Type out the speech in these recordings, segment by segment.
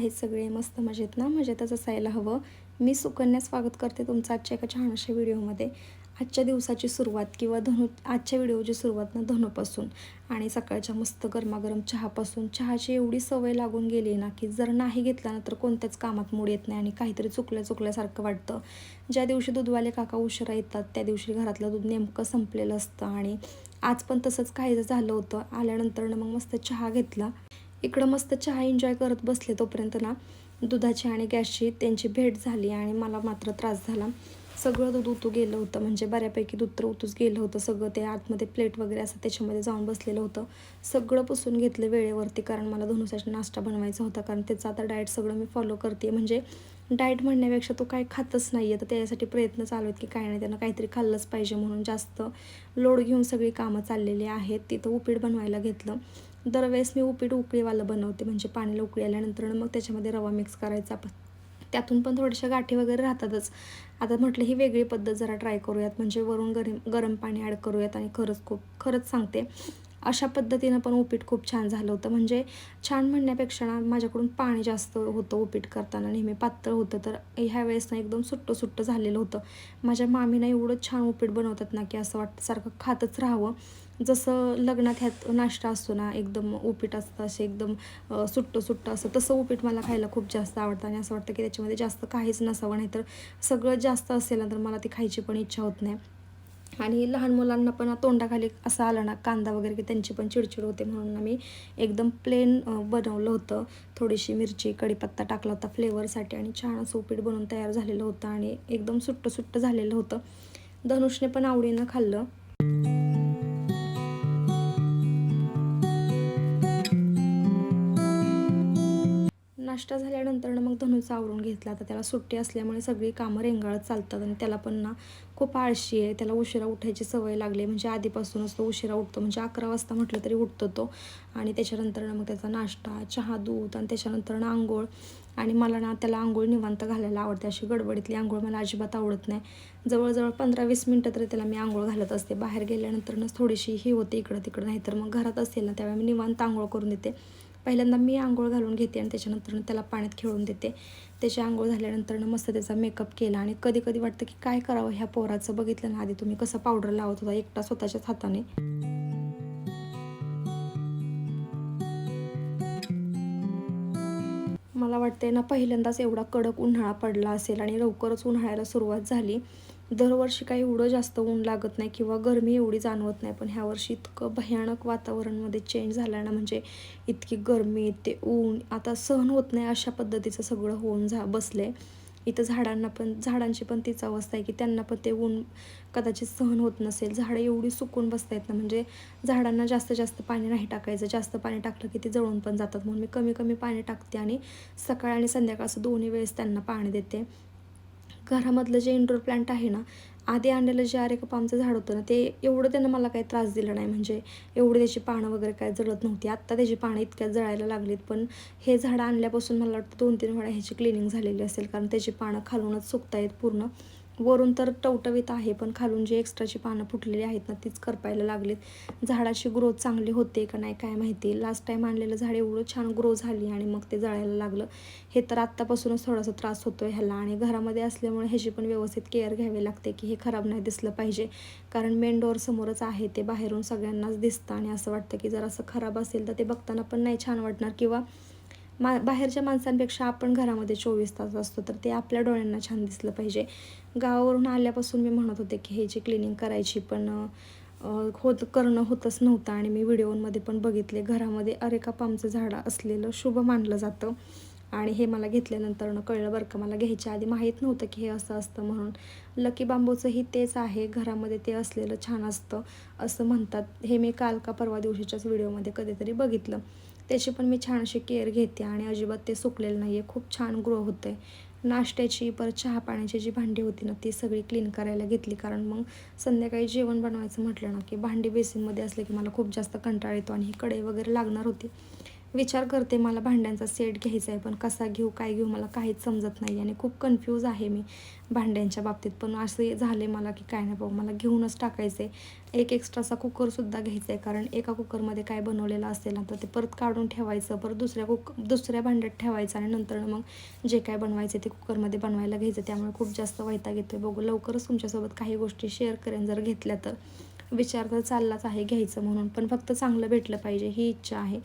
आहेत सगळे मस्त मजेत ना? म्हणजे मजेतच असायला हवं. मी सुकन्या स्वागत करते तुमचं आजच्या एका छानशा व्हिडिओमध्ये. आजच्या दिवसाची सुरुवात किंवा धनु आजच्या व्हिडिओची सुरुवात ना धनुपासून. आणि सकाळच्या मस्त गरमागरम चहापासून. चहाची एवढी सवय लागून गेली ना की जर नाही घेतला ना तर कोणत्याच कामात मूड येत नाही आणि काहीतरी चुकल्या चुकल्यासारखं वाटतं. ज्या दिवशी दूधवाले काका उशिरा येतात त्या दिवशी घरातलं दूध नेमकं संपलेलं असतं. आणि आज पण तसंच काहीच झालं होतं आल्यानंतर मग मस्त चहा घेतला. इकडं मस्त चहा एन्जॉय करत बसले तोपर्यंत ना दुधाची आणि गॅसची त्यांची भेट झाली आणि मला मात्र त्रास झाला. सगळं दूध उतू गेलं होतं म्हणजे बऱ्यापैकी दूध तर उतूच गेलं होतं. सगळं ते आतमध्ये प्लेट वगैरे असं त्याच्यामध्ये जाऊन बसलेलं होतं. सगळं पुसून घेतलं वेळेवरती कारण मला धनुसाठी नाश्ता बनवायचा होता. कारण त्याचं आता डाएट सगळं मी फॉलो करते म्हणजे डाएट म्हणण्यापेक्षा तो काय खातच नाही आहे तर त्याच्यासाठी प्रयत्न चालू आहेत की काय नाही त्यांना काहीतरी खाल्लंच पाहिजे म्हणून जास्त लोड घेऊन सगळी कामं चाललेली आहेत. तिथं उपीट बनवायला घेतलं. दरवेळेस मी उपीट उकळीवालं बनवते म्हणजे पाण्याला उकळी आल्यानंतर मग त्याच्यामध्ये रवा मिक्स करायचा. पण त्यातून पण थोड्याशा गाठी वगैरे राहतातच. आता म्हटलं ही वेगळी पद्धत जरा ट्राय करूयात म्हणजे वरून गरम गरम पाणी ॲड करूयात आणि खरंच खूप खरंच सांगते. अशा पद्धतीनं पण उपीट खूप छान झालं होतं. म्हणजे छान म्हणण्यापेक्षा ना माझ्याकडून पाणी जास्त होतं उपीट करताना. नेहमी पातळ होतं तर ह्या वेळेस ना एकदम सुट्टं सुट्टं झालेलं होतं. माझ्या मामीनं एवढं छान उपीट बनवतात ना की असं वाटतं सारखं खातच राहावं. जसं लग्नात ह्यात नाश्ता असतो ना एकदम उपीट असतं असे एकदम सुट्टं सुट्टं असतं. तसं उपीट मला खायला खूप जास्त आवडतं आणि असं वाटतं की त्याच्यामध्ये जास्त काहीच नसावं नाही तर सगळं जास्त असेल ना तर मला ती खायची पण इच्छा होत नाही. आणि लहान मुलांना पण तोंडाखाली असं आलं ना कांदा वगैरे की त्यांची पण चिडचिड होते म्हणून मी एकदम प्लेन बनवलं होतं. थोडीशी मिरची कढीपत्ता टाकला होता फ्लेवरसाठी आणि छान असं उपीट बनवून तयार झालेलं होतं आणि एकदम सुट्टं सुट्टं झालेलं होतं. धनुषने पण आवडीनं खाल्लं. नाश्ता झाल्यानंतर मग धनुचा आवरून घेतला. तर त्याला सुट्टी असल्यामुळे सगळी कामं रेंगाळत चालतात आणि त्याला पण ना खूप आळशी आहे. त्याला उशिरा उठायची सवय लागली. म्हणजे आधीपासूनच तो उशिरा उठतो. म्हणजे अकरा वाजता म्हटलं तरी उठतो तो. आणि त्याच्यानंतर मग त्याचा नाश्ता चहा दूध आणि त्याच्यानंतर ना आंघोळ. आणि मला ना त्याला आंघोळ निवांत घालायला आवडते. अशी गडबडीतली आंघोळ मला अजिबात आवडत नाही. जवळजवळ पंधरा वीस मिनटं तरी त्याला मी आंघोळ घालत असते. बाहेर गेल्यानंतरच थोडीशी ही होते इकडं तिकडं नाही तर मग घरात असेल ना त्यावेळी मी निवांत आंघोळ करून देते. पहिल्यांदा मी आंघोळ घालून घेते आणि त्याच्यानंतर त्याला पाण्यात खेळून देते. त्याची आंघोळ झाल्यानंतर मस्त त्याचा मेकअप केला आणि कधी कधी वाटतं की काय करावं ह्या पोराचं बघितलं ना आधी तुम्ही कसं पावडर लावत होता एकटा स्वतःच्याच हाताने. मला वाटते ना पहिल्यांदाच एवढा कडक उन्हाळा पडला असेल आणि लवकरच उन्हाळ्याला सुरुवात झाली. दरवर्षी काही एवढं जास्त ऊन लागत नाही किंवा गरमी एवढी जाणवत नाही. पण ह्या वर्षी इतकं भयानक वातावरणमध्ये चेंज झाला ना म्हणजे इतकी गरमी ते ऊन आता सहन होत नाही अशा पद्धतीचं सगळं होऊन जा बसले इथं झाडांना पण झाडांची पण तीच अवस्था आहे की त्यांना पण ते ऊन कदाचित सहन होत नसेल. झाडं एवढी सुकून बसता येत ना म्हणजे झाडांना जास्त जास्त पाणी नाही टाकायचं. जास्त पाणी टाकलं की ते जळून पण जातात. म्हणून मी कमी कमी पाणी टाकते आणि सकाळ आणि संध्याकाळ असं दोन्ही वेळेस त्यांना पाणी देते. घरामधलं जे इंडोर प्लांट आहे ना आधी आणलेलं जे आरेकपामचं झाड होतं ना ते एवढं त्यानं मला काही त्रास दिला नाही. म्हणजे एवढी त्याची पानं वगैरे काय जळत नव्हती. आत्ता त्याची पानं इतक्यात जळायला लागलीत. पण हे झाड आणल्यापासून मला वाटतं दोन तीन वेळा ह्याची क्लिनिंग झालेली असेल. कारण त्याची पानं खालूनच सुकतायत पूर्ण. वरून तर टवटवीत आहे पण खालून जे एक्स्ट्राची पानं फुटलेली आहेत ना तीच करपायला लागलीत. झाडाची ग्रोथ चांगली होते का नाही काय माहिती. लास्ट टाईम आणलेलं झाड एवढं छान ग्रो झाली आणि मग ते जळायला लागलं. हे तर आत्तापासूनच थोडासा त्रास होतो आहे ह्याला आणि घरामध्ये असल्यामुळे ह्याची पण व्यवस्थित केअर घ्यावी लागते की हे खराब नाही दिसलं पाहिजे. कारण मेन डोअर समोरच आहे ते बाहेरून सगळ्यांनाच दिसतं आणि असं वाटतं की जर असं खराब असेल तर ते बघताना पण नाही छान वाटणार किंवा मा बाहेरच्या माणसांपेक्षा आपण घरामध्ये चोवीस तास असतो तर ते आपल्या डोळ्यांना छान दिसलं पाहिजे. गावावरून आल्यापासून मी म्हणत होते की हे जे क्लिनिंग करायची पण होत करणं होतच नव्हतं आणि मी व्हिडिओमध्ये पण बघितले. घरामध्ये अरेका पामचं झाडं असलेलं शुभ मानलं जातं आणि हे मला घेतल्यानंतर कळलं बरं का मला घ्यायच्या आधी माहीत नव्हतं की हे असं असतं म्हणून. लकी बांबूचंही तेच आहे घरामध्ये ते असलेलं छान असतं असं म्हणतात. हे मी काल का परवा दिवशीच्याच व्हिडिओमध्ये कधीतरी बघितलं. त्याची पण मी छान अशी केअर घेते आणि अजिबात ते सुकलेलं नाही आहे खूप छान ग्रो होतं आहे नाश्त्याची परत चहा पाण्याची जी भांडी होती ना ती सगळी क्लीन करायला घेतली. कारण मग संध्याकाळी जेवण बनवायचं म्हटलं ना की भांडी बेसिनमध्ये असले की मला खूप जास्त कंटाळ येतो आणि ही कढई वगैरे लागणार होती. विचार करते मला भांड्यांचा सेट घ्यायचा आहे पण कसा घेऊ काय घेऊ मला काहीच समजत नाही आणि खूप कन्फ्यूज आहे मी भांड्यांच्या बाबतीत. पण असे झाले मला की काय नाही बाबा मला घेऊनच टाकायचे एक एक्स्ट्राचा कुकरसुद्धा घ्यायचा आहे कारण एका कुकरमध्ये काय बनवलेलं असेल ना तर ते परत काढून ठेवायचं परत दुसऱ्या कुक दुसऱ्या भांड्यात ठेवायचं आणि नंतर मग जे काय बनवायचं ते कुकरमध्ये बनवायला घ्यायचं. त्यामुळे खूप जास्त वैताग येतो आहे बघू लवकरच तुमच्यासोबत काही गोष्टी शेअर करेन जर घेतल्या तर. विचार तर चाललाच आहे घ्यायचं म्हणून पण फक्त चांगलं भेटलं पाहिजे ही इच्छा आहे.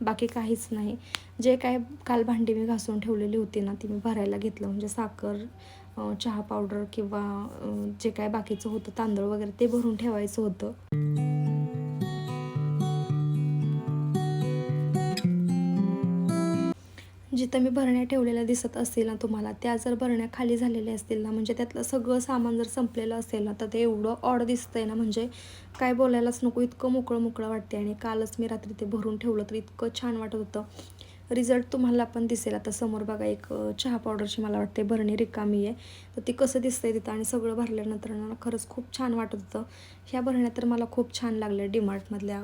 बाकी काहीच नाही. जे काय काल भांडी मी घासून ठेवलेली होती ना ती मी भरायला घेतलं. म्हणजे साखर चहा पावडर किंवा जे काय बाकीचं होतं तांदूळ वगैरे ते भरून ठेवायचं होतं. जिथं मी भरण्या ठेवलेल्या दिसत असतील ना तुम्हाला त्या जर भरण्या खाली झालेल्या असतील ना म्हणजे त्यातलं सगळं सामान जर संपलेलं असेल ना तर ते एवढं ऑड दिसतंय ना म्हणजे काय बोलायलाच नको. इतकं मोकळं मोकळं वाटते आणि कालच मी रात्री ते भरून ठेवलं तर इतकं छान वाटत होतं. रिझल्ट तुम्हाला पण दिसेल. आता समोर बघा एक चहा पावडरची मला वाटते भरणी रिकामी आहे. तर ती कसं दिसतंय तिथं आणि सगळं भरल्यानंतर ना खरंच खूप छान वाटत होतं. ह्या भरण्या तर मला खूप छान लागल्या डिमार्टमधल्या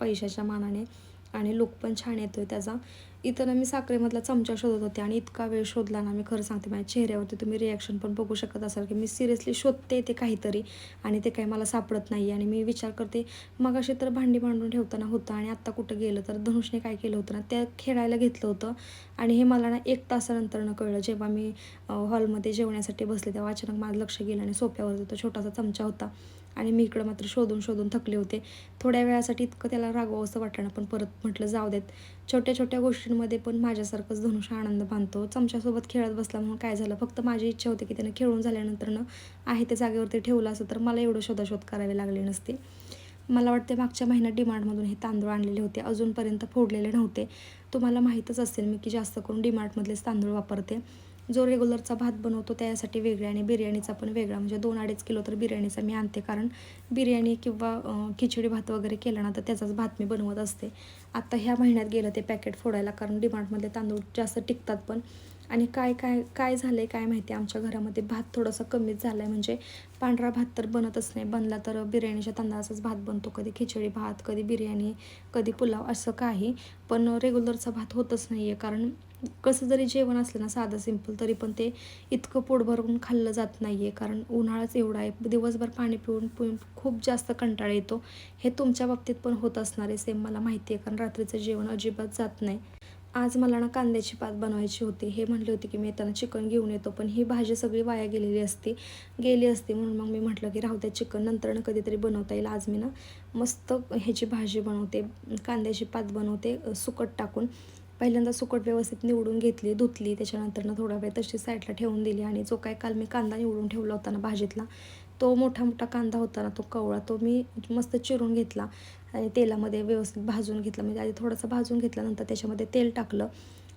पैशाच्या मानाने आणि लुक पण छान येतो आहे त्याचा. इथं ना मी साखरेमधला चमचा शोधत होते आणि इतका वेळ शोधला ना मी खरं सांगते माझ्या चेहऱ्यावरती तुम्ही रिॲक्शन पण बघू शकत असाल की मी सिरियसली शोधते ते काहीतरी आणि ते काही मला सापडत नाही आणि मी विचार करते मग अशी तर भांडी मांडून ठेवताना होतं आणि आत्ता कुठं गेलं तर धनुषने काय केलं होतं ना त्या खेळायला घेतलं होतं. आणि हे मला ना एक तासानंतर कळलं जेव्हा मी हॉलमध्ये जेवण्यासाठी बसले तेव्हा अचानक माझं लक्ष गेलं आणि सोप्यावरती तो छोटासा चमचा होता. आणि मी इकडं मात्र शोधून शोधून थकले होते. थोड्या वेळासाठी इतकं त्याला रागवावं असं वाटणं पण परत म्हटलं जाऊ देत. छोट्या छोट्या गोष्टींमध्ये पण माझ्यासारखंच धनुष आनंद बांधतो. चमच्यासोबत खेळत बसला म्हणून काय झालं? फक्त माझी इच्छा होती की त्यानं खेळून झाल्यानंतर ना आहे ते जागेवरती ठेवलं असं तर मला एवढं शोधाशोध करावे लागले नसते. मला वाटते मागच्या महिन्यात डिमार्टमधून हे तांदूळ आणलेले होते. अजूनपर्यंत फोडलेले नव्हते. तुम्हाला माहीतच असेल मी की जास्त करून डिमार्टमधलेच तांदूळ वापरते. जो रेग्युलरचा भात बनवतो त्यासाठी वेगळा आणि बिर्याणीचा पण वेगळा. म्हणजे दोन अडीच किलो तर बिर्याणीचा मी आणते. कारण बिर्याणी किंवा खिचडी भात वगैरे केला ना तर त्याचाच भात मी बनवत असते. आत्ता ह्या महिन्यात गेलं ते पॅकेट फोडायला कारण डिमार्टमधले तांदूळ जास्त टिकतात पण. आणि काय काय काय झालं आहे काय माहिती आमच्या घरामध्ये? भात थोडासा कमीच झाला आहे म्हणजे पांढरा भात तर बनतच नाही. बनला तर बिर्याणीच्या तांदळाचाच भात बनतो. कधी खिचडी भात कधी बिर्याणी कधी पुलाव असं काही. पण रेग्युलरचा भात होतच नाही आहे कारण कसं जरी जेवण असलं ना साधं सिंपल तरी पण ते इतकं पोट भरून खाल्लं जात नाही आहे कारण उन्हाळाच एवढा आहे. दिवसभर पाणी पिऊन पिऊन खूप जास्त कंटाळा येतो. हे तुमच्या बाबतीत पण होत असणार आहे. सेम मला माहिती आहे कारण रात्रीचं जेवण अजिबात जात नाही. आज मला ना कांद्याची पात बनवायची होती. हे म्हटले होते की मी येताना चिकन घेऊन येतो पण ही भाजी सगळी वाया गेलेली असती. गेली असती म्हणून मग मी म्हटलं की राहू त्या चिकन नंतर ना कधीतरी बनवता येईल. आज मी ना मस्त ह्याची भाजी बनवते कांद्याची पात बनवते सुकट टाकून. पहिल्यांदा सुकट व्यवस्थित निवडून घेतली धुतली. त्याच्यानंतर ना थोडा वेळ तशी साईडला ठेवून दिली आणि जो काय काल मी कांदा निवडून ठेवला होता ना भाजीतला तो मोठा मोठा कांदा होता ना तो कवळा तो मी मस्त चिरून घेतला. आणि तेलामध्ये व्यवस्थित भाजून घेतला. म्हणजे आधी थोडासा भाजून घेतल्यानंतर त्याच्यामध्ये तेल टाकलं.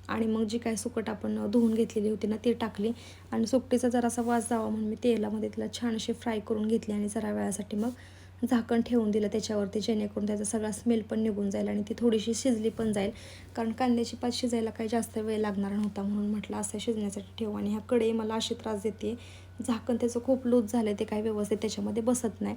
आणि मग जी काय सुकट आपण धुवून घेतलेली होती ना ती टाकली. आणि सुकटीचा जरासा वास जावा म्हणून मी तेलामध्ये तिला छान अशी फ्राय करून घेतली आणि जरा वेळासाठी मग झाकण ठेवून दिलं त्याच्यावरती जेणेकरून त्याचा सगळा स्मेल पण निघून जाईल आणि ती थोडीशी शिजली पण जाईल. कारण कांद्याची पात शिजायला काही जास्त वेळ लागणार नव्हता म्हणून म्हटलं असं शिजण्यासाठी ठेवू. आणि ह्या कढई मला अशी त्रास देते झाकण त्याचं खूप लूज झालं ते काही व्यवस्थित त्याच्यामध्ये बसत नाही.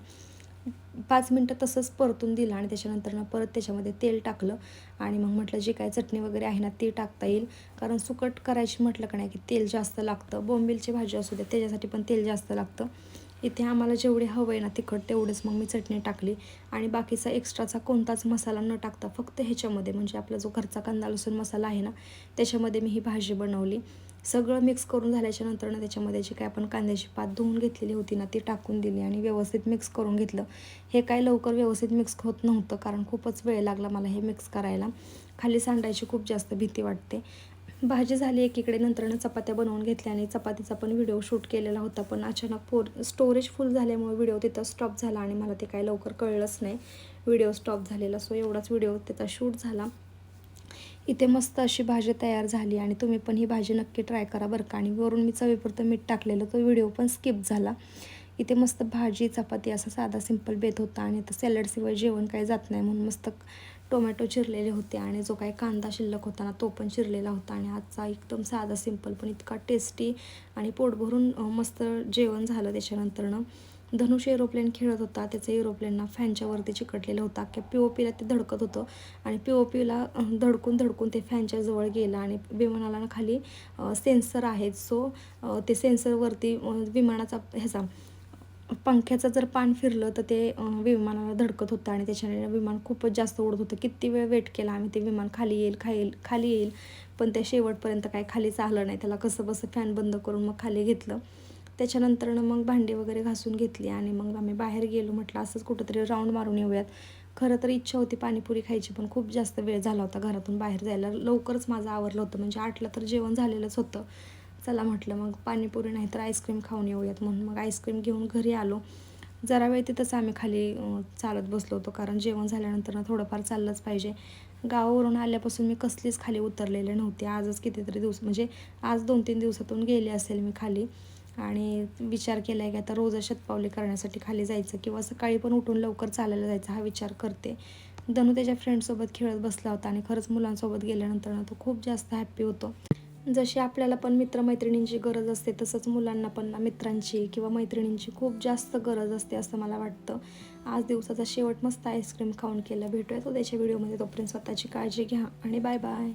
पाच मिनटं तसंच परतून दिलं आणि त्याच्यानंतर ना परत त्याच्यामध्ये तेल टाकलं आणि मग म्हटलं जी काय चटणी वगैरे आहे ना ती टाकता येईल. कारण सुकट करायची म्हटलं का नाही की तेल जास्त लागतं. बोंबिलची भाजी असू दे त्याच्यासाठी पण तेल जास्त लागतं. इथे आम्हाला जेवढे हवं आहे ना तिखट तेवढेच मग मी चटणी टाकली. आणि बाकीचा एक्स्ट्राचा कोणताच मसाला न टाकता फक्त ह्याच्यामध्ये म्हणजे आपला जो घरचा कांदा लसूण मसाला आहे ना त्याच्यामध्ये मी ही भाजी बनवली. सगळं मिक्स करून झाल्याच्यानंतर ना त्याच्यामध्ये जी काय आपण कांद्याची पात धुवून घेतलेली होती ना ती टाकून दिली आणि व्यवस्थित मिक्स करून घेतलं. हे काय लवकर व्यवस्थित मिक्स होत नव्हतं कारण खूपच वेळ लागला मला हे मिक्स करायला. खाली सांडायची खूप जास्त भीती वाटते. भाजी झाली एकीकडे नंतरनं चपात्या बनवून घेतल्या आणि चपातीचा पण व्हिडिओ शूट केलेला होता. पण अचानक फोर स्टोरेज फुल झाल्यामुळे व्हिडिओ तिथं स्टॉप झाला आणि मला ते काही लवकर कळलंच नाही. व्हिडिओ स्टॉप झालेला सो एवढाच व्हिडिओ तिथं शूट झाला. इथे मस्त अशी भाजी तयार झाली आणि तुम्ही पण ही भाजी नक्की ट्राय करा बरं का. आणि वरून मी चवीपुरतं मीठ टाकलेलं तो व्हिडिओ पण स्किप झाला. इथे मस्त भाजी चपाती असा साधा सिंपल बेत होता आणि आता सॅलडशिवाय जेवण काही जात नाही म्हणून मस्त टोमॅटो चिरलेले होते आणि जो काही कांदा शिल्लक होता ना तो पण चिरलेला होता आणि आजचा एकदम साधा सिंपल पण इतका टेस्टी आणि पोट भरून मस्त जेवण झालं त्याच्यानंतरनं. धनुष एरोप्लेन खेळत होता. त्याचं एरोप्लेनना फॅनच्या वरती चिकटलेलं होता. की पी ओ पीला ते धडकत होतं आणि पी ओ पीला धडकून धडकून ते फॅनच्या जवळ गेलं आणि विमानाला ना खाली सेन्सर आहेत. सो ते सेन्सरवरती विमानाचा ह्याचा पंख्याचं जर पान फिरलं तर ते विमानाला धडकत होतं आणि त्याच्याने विमान खूपच जास्त उडत होतं. किती वेळ वेट केला आम्ही ते विमान खाली येईल खाईल खाली येईल. पण ते शेवटपर्यंत काय खाली चाललं नाही. त्याला कसं बसं फॅन बंद करून मग खाली घेतलं. त्याच्यानंतरनं मग भांडी वगैरे घासून घेतली आणि मग आम्ही बाहेर गेलो. म्हटलं असंच कुठंतरी राऊंड मारून येऊयात. खरं तर इच्छा होती पाणीपुरी खायची पण खूप जास्त वेळ झाला होता घरातून बाहेर जायला. लवकरच माझं आवरलं होतं. म्हणजे आठला तर जेवण झालेलंच होतं. चला म्हटलं मग पाणीपुरी नाही तर आईस्क्रीम खाऊन येऊयात म्हणून. मग आईस्क्रीम घेऊन घरी आलो. जरा वेळ तिथंच आम्ही खाली चालत बसलो होतो कारण जेवण झाल्यानंतर ना थोडंफार चाललंच पाहिजे. गावावरून आल्यापासून मी कसलीच खाली उतरलेले नव्हते. आजच कितीतरी दिवस म्हणजे आज दोन तीन दिवसातून गेले असेल मी खाली. आणि विचार केला आहे की आता रोज शतपावली करण्यासाठी खाली जायचं किंवा सकाळी पण उठून लवकर चालायला जायचं हा विचार करते. धनू त्याच्या फ्रेंडसोबत खेळत बसला होता आणि खरंच मुलांसोबत गेल्यानंतर ना तो खूप जास्त हॅप्पी होतो. जशी आपल्याला पण मित्रमैत्रिणींची गरज असते तसंच मुलांना पण मित्रांची किंवा मैत्रिणींची खूप जास्त गरज असते असं मला वाटतं. आज दिवसाचा शेवट मस्त आईस्क्रीम खाऊन केलं. तो त्याच्या व्हिडिओमध्ये तोपर्यंत स्वतःची काळजी घ्या आणि बाय बाय